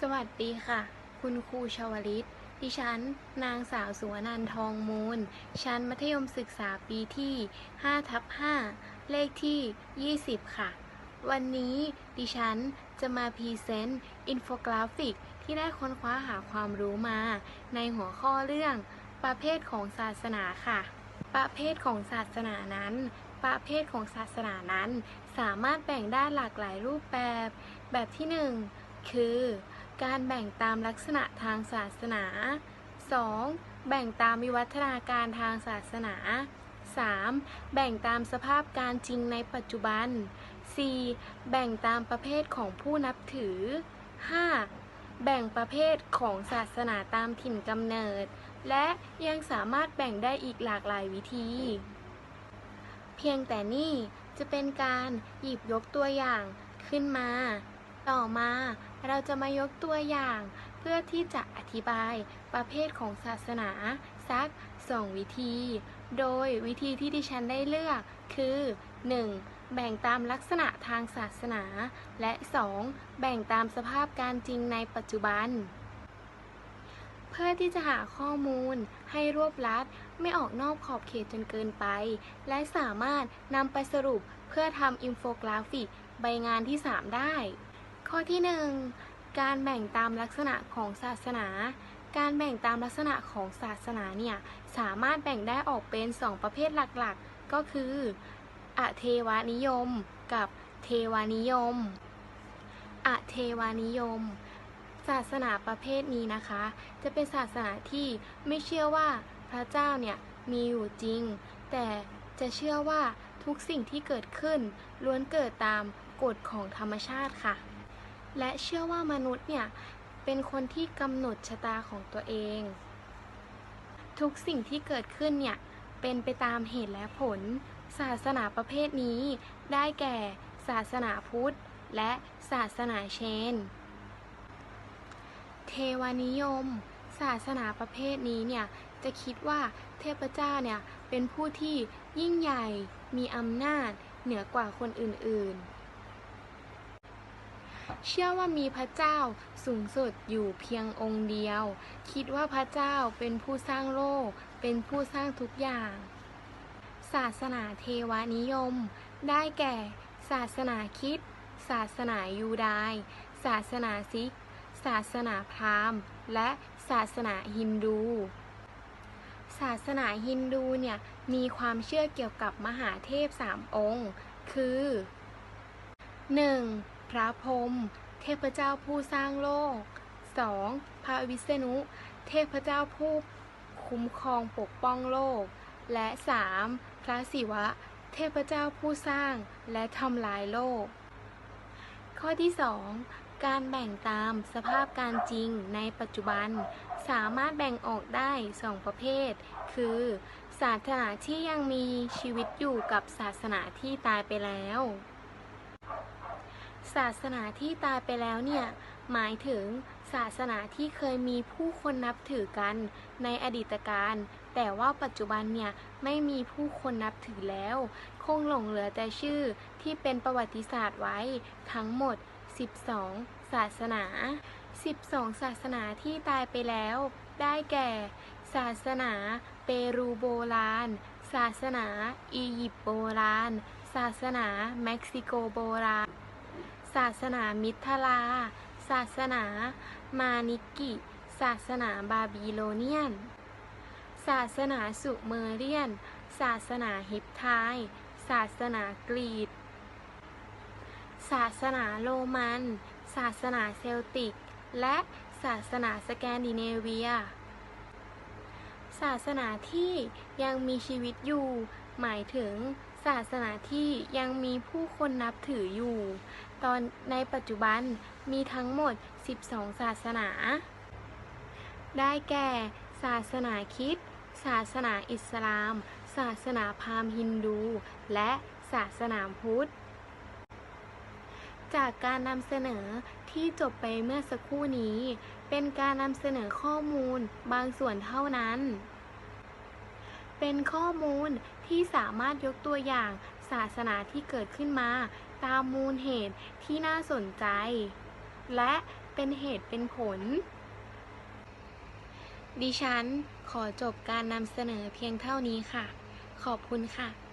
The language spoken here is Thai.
สวัสดีค่ะ คุณครูชวลิต ดิฉัน นางสาวสุวนันทองมูล ชั้นมัธยมศึกษาปีที่5ทับ5เลขที่ 20 ค่ะ วันนี้ดิฉันจะมาพรีเซนต์อินโฟกราฟิกที่ได้ค้นคว้าหาความรู้มา ในหัวข้อเรื่อง ประเภทของศาสนาค่ะ ประเภทของศาสนานั้นประเภทของศาสนานั้น สามารถแบ่งได้หลากหลายรูปแบบ แบบที่หนึ่งคือ การแบ่งตามลักษณะทางศาสนา 2. แบ่งตามวิวัฒนาการทางศาสนา 3. แบ่งตามสภาพการจริงในปัจจุบัน 4. แบ่งตามประเภทของผู้นับถือ 5. แบ่งประเภทของศาสนาตามถิ่นกำเนิด และยังสามารถแบ่งได้อีกหลากหลายวิธี เพียงแต่นี่จะเป็นการหยิบยกตัวอย่างขึ้นมา ต่อมา เราจะมายกตัวอย่าง เพื่อที่จะอธิบายประเภทของศาสนา สัก 2 วิธี โดยวิธีที่ดิฉันได้เลือกคือ 1. แบ่งตามลักษณะทางศาสนา และ 2. แบ่งตามสภาพการจริงในปัจจุบัน เพื่อที่จะหาข้อมูลให้รวบลัด ไม่ออกนอกขอบเขตจนเกินไป และสามารถนำไปสรุปเพื่อทำอินโฟกราฟิก ใบงานที่ 3 ได้ ข้อที่ 1 การแบ่งตามลักษณะของศาสนา การแบ่งตามลักษณะของศาสนาเนี่ยสามารถแบ่งได้ออกเป็น 2 ประเภทหลักๆ ก็คือ อเทวานิยม กับเทวานิยม อเทวานิยม ศาสนาประเภทนี้นะคะ จะเป็นศาสนาที่ไม่เชื่อว่าพระเจ้าเนี่ยมีอยู่จริง แต่จะเชื่อว่าทุกสิ่งที่เกิดขึ้นล้วนเกิดตามกฎของธรรมชาติค่ะ และเชื่อว่ามนุษย์เนี่ย เป็นคนที่กำหนดชะตาของตัวเอง ทุกสิ่งที่เกิดขึ้นเนี่ย เป็นไปตามเหตุและผล ศาสนาประเภทนี้ ได้แก่ศาสนาพุทธ และศาสนาเชน เทวานิยม ศาสนาประเภทนี้เนี่ยจะคิดว่าเทพเจ้าเนี่ยเป็นผู้ที่ยิ่งใหญ่มีอำนาจเหนือกว่าคนอื่นๆ เชื่อว่ามีพระเจ้าสูงสุดอยู่เพียงองค์เดียว คิดว่าพระเจ้าเป็นผู้สร้างโลก เป็นผู้สร้างทุกอย่าง ศาสนาเทวานิยม ได้แก่ ศาสนาคิด ศาสนายูดาย ศาสนาซิก ศาสนาพราหมณ์ และศาสนาฮินดู ศาสนาฮินดูเนี่ยมีความเชื่อเกี่ยวกับมหาเทพสามองค์ คือ 1. พระพรหมเทพเจ้าผู้สร้างโลก 2. พระวิษณุ เทพเจ้าผู้คุ้มครองปกป้องโลก และ 3. พระศิวะ เทพเจ้าผู้สร้างและทำลายโลก ข้อที่ 2 การแบ่งตามสภาพการจริงในปัจจุบัน สามารถแบ่งออกได้ 2 ประเภท คือศาสนาที่ยังมีชีวิตอยู่กับศาสนาที่ตายไปแล้ว ศาสนาที่ตายไปแล้วเนี่ย หมายถึงศาสนาที่เคยมีผู้คนนับถือกันในอดีตการ แต่ว่าปัจจุบันเนี่ย ไม่มีผู้คนนับถือแล้ว คงหลงเหลือแต่ชื่อที่เป็นประวัติศาสตร์ไว้ทั้งหมด 12 ศาสนา 12 ศาสนาที่ตายไปแล้ว ได้แก่ ศาสนาเปรูโบราณ ศาสนาอียิปต์โบราณ ศาสนาเม็กซิโกโบราณ ศาสนามิถลา ศาสนา มานิกิ ศาสนาบาบิโลเนียน ศาสนาสุเมเรียน ศาสนาฮิปไทย ศาสนากรีกศาสนาโรมัน ศาสนาเซลติก และศาสนาสแกนดิเนเวีย ศาสนาที่ยังมีชีวิตอยู่ หมายถึงศาสนาที่ยังมีผู้คนนับถืออยู่ ตอนในปัจจุบันมีทั้งหมด 12 ศาสนา ได้แก่ ศาสนาคริดศาสนาอิสลาม ศาสนาพราหมณ์ฮินดู และศาสนาพุทธ จากการนำเสนอที่จบไปเมื่อสักครู่นี้ เป็นการนำเสนอข้อมูลบางส่วนเท่านั้น เป็นข้อมูลที่สามารถยกตัวอย่างศาสนาที่เกิดขึ้นมา ตามมูลเหตุที่น่าสนใจ และเป็นเหตุเป็นผล ดิฉันขอจบการนำเสนอเพียงเท่านี้ค่ะ ขอบคุณค่ะ